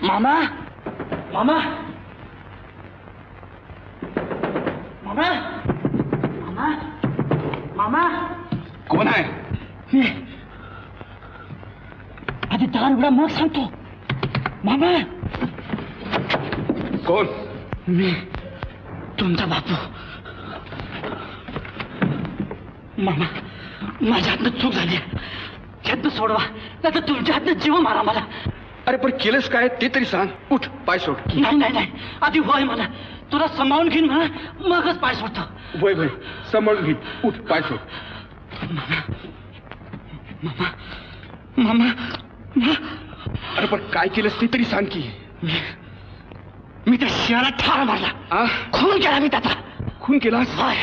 Mama? Mama? દેખાડી कोण आहे? मी. आधी दार उघडा मग सांगतो. मामा. कोण? मी. तुमचा बापू. मामा माझ्या हातनं चूक झाली यातनं सोडवा नाही तर तुमच्या हातनं जीव मारा मला. अरे पण केलंस काय? ते तरी सांग. उठ पाय सोड. नाही नाही नाही. आधी वय मला तुला समावून घेईन म्हणा. मगच पाय सोडतो. वय वय सांभाळून घे उठ पाय सोड. मामा अरे पण काय केलंस ते तरी सांग की. मी मी त्या शियाला ठार मारला. खून केला मी त्याचा. खून केलास? होय.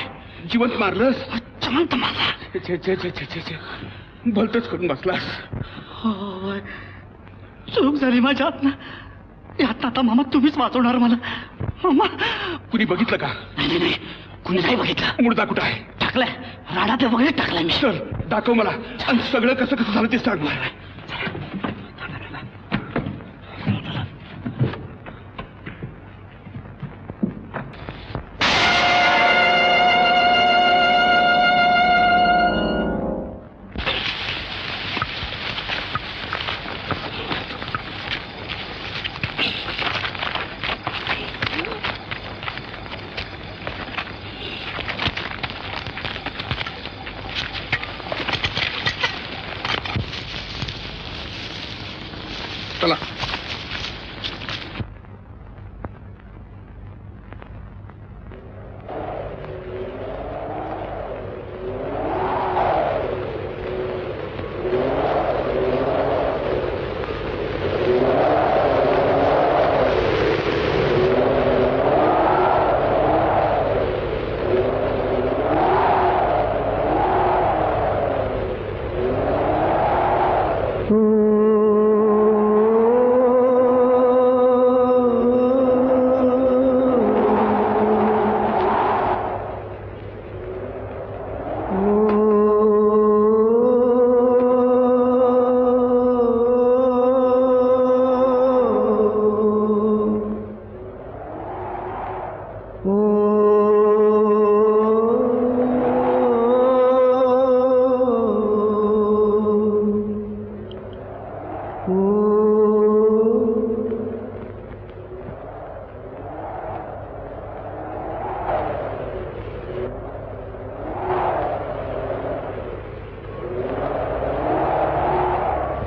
जिवंत मारलंस? जिवंत मारला. भलतच करून बसलास. होय. चूक झाली माझ्या हातनं यात आता मामा तुम्हीच वाचवणार मला. मामा. कुणी बघितलं का? नाही नाही, नाही. कुणी नाही बघितलं. मुर्दा कुठं आहे? टाकलाय. राडा ते वगैरे टाकलाय मी. सर दाखव मला. आणि सगळं कसं कसं झालं ते सांग मला.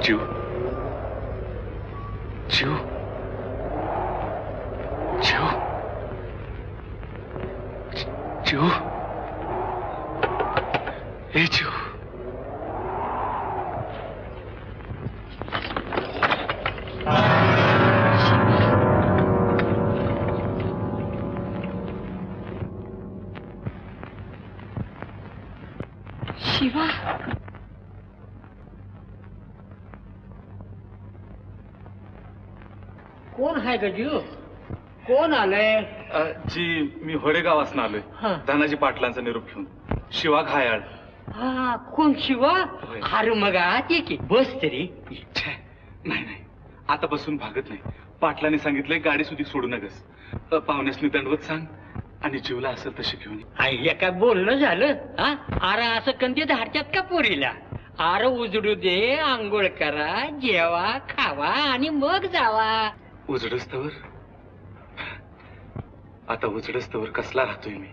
जीव कोण आहे ग जीव कोण आलंय? अ, जी मी होडेगाव असं आलोय. हा. धनाजी पाटलांचा निरोप घेऊन. शिवा घायाळ. हा कोण शिवा? होय. अरे मग आत ये की बस तरी. छे, नाही नाही. आता बसून भागत नाही. पाटलांनी सांगितलंय गाडी सुधी सोडू नकस अ, पाहुण्यासनी दंडवत सांग आणि जीवला असेल तशी घेऊन ये. आईया काय बोलणं झालं हा? अरे असं कंदी धाडत्यात का पोरीला? अरे उजडू दे आंघोळ करा जेवा खावा आणि मग जावा. उजडस्तवर? आता उजडस्तवर कसला राहतोय मी?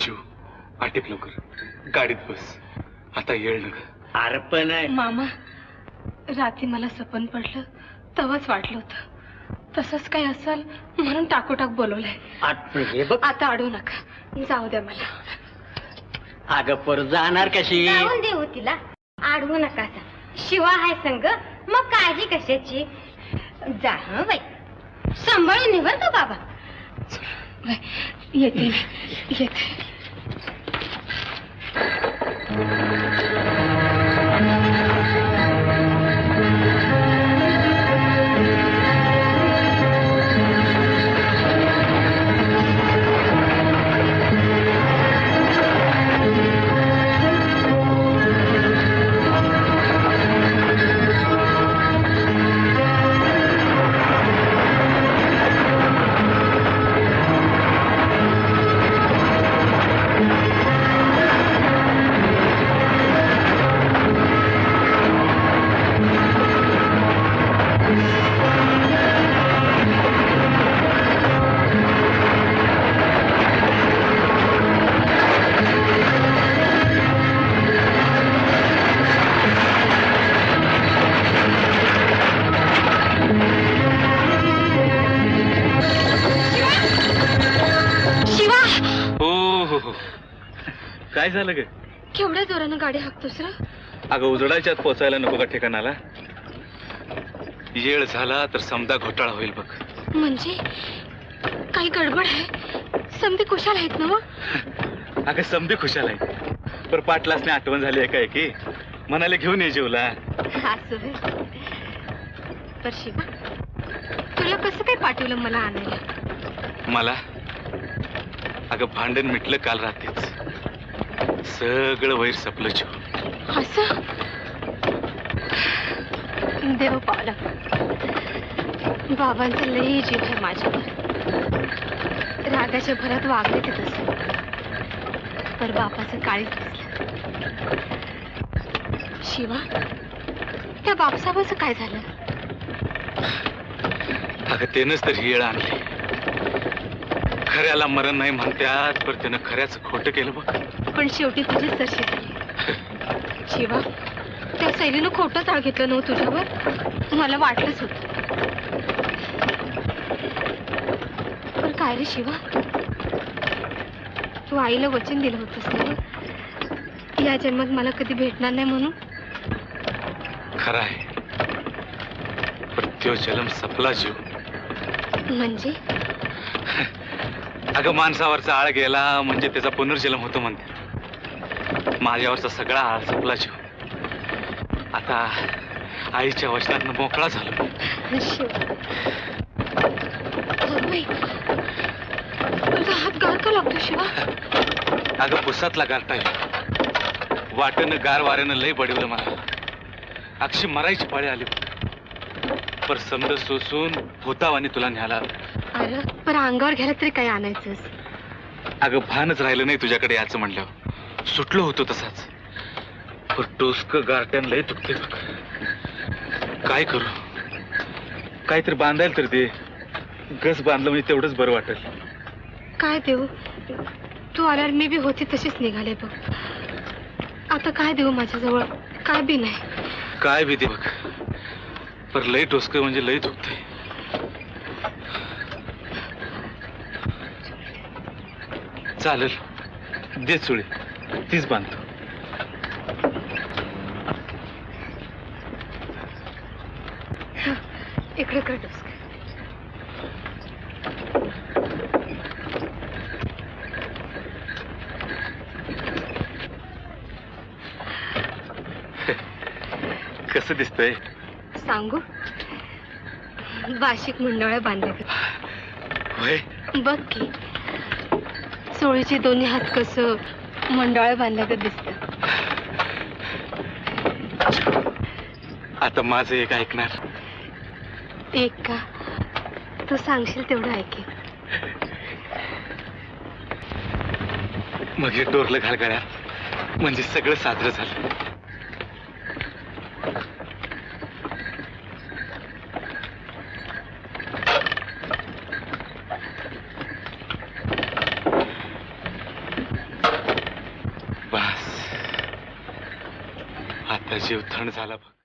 जीव आटिप लवकर. गाडीत बस. आता येळ नग अरे पण मामा रात्री मला सपन पडलं तवाच वाटलं होतं. तसंच काही असेल म्हणून टाकोटाक बोलवलंय. आत हे बघ. आता अडवू नका. जाऊ द्या मला. अगं पर जाणार कशी? जाऊन देऊ तिला. आडवू नका शिवा हाय संग. मग काळजी कशाची? जा हं बाई सांभाळून ये का बाबा. येते मी, येते. काय झालं ग? केवढ्या जोरानं गाडी हाकतोस र? अगं उजडायच्यात पोचायला नको का ठिकाणाला. येळ झाला तर समजा घोटाळा होईल बघ. म्हणजे? काही गडबड आहे? समधी कुशाल आहेत ना अगं समधी खुशाल आहे पर पाटलासने आठवण झाली आहे काय की? म्हणाले घेऊन ये जीवला. असं होय. पर शिवा. तुला कसं काय पाठवलं मला आणायला? मला? अगं भांडण मिटलं काल रात्रीच. सगळं वैर सपलं जीव असं? देव पावला बाबांचा लई जीव आहे माझ्यावर. रागाच्या भरात वागले ते तसं. पर बापाचं काळीच शिवा त्या बापसाबाचं काय झालं? अगं त्यानंच तर ही येळ आणली. खऱ्याला मरण नाही म्हणत्यात पर त्यानं खऱ्याचं खोटं केलं बघ. पण शेवटी तुझीच तशी झाली. शिवा त्या शैलीनं खोटं चाळ घेतलं नव्हतं तुझ्यावर? मला वाटलंच होत. पण काय रे शिवा? तू आईला वचन दिलं होतंस ना? या जन्मात मला कधी भेटणार नाही म्हणून? खरं आहे. पण तो जन्म सपला जीव. म्हणजे? अगं माणसावरचा आळ गेला म्हणजे त्याचा पुनर्जन्म होतो म्हणते. माझ्यावरचा सगळा आळ संपला जीव. आता आईच्या वचनातनं मोकळा झालो. अगं बाई, तुझा हात पुसातला वाटेनं गार वाऱ्यानं लय बडवलं मला. अक्षी मरायची पाळी आली पर समज सोसून होतावानी तुला न्यायला पण अंगावर घ्यायला तरी काय आणायचंस अगं भानच राहिलं नाही तुझ्याकडे याचं म्हणल्यावर. सुटलो होतो तसाच. पण टोसक गारट्यान लय दुखते बघ. काय करू? काहीतरी बांधायला तर दे. गस बांधलं म्हणजे तेवढंच बरं वाटेल. काय देऊ? तू आल्यावर मी बी होती तशीच निघाले बघ. आता काय देऊ माझ्याजवळ? काय बी नाही. काय भीती बघ. पर लय टोसक म्हणजे लय दुखते चालेल. दे चुळी. तीच बांधतो. इकडे डोसकं. कसं दिसतंय? सांगू? मुंडवळ्या बांधल्या. होय. बघ की. सोळीचे दोन्ही हात कसं मंडळ्या बांधल्या दिसत. आता माझं एक ऐकणार. एक का? तू सांगशील तेवढं ऐकेन मग हे डोरलं घाल गळ्यात म्हणजे सगळं साजरं झालं बस आता जीव थंड झाला बघ.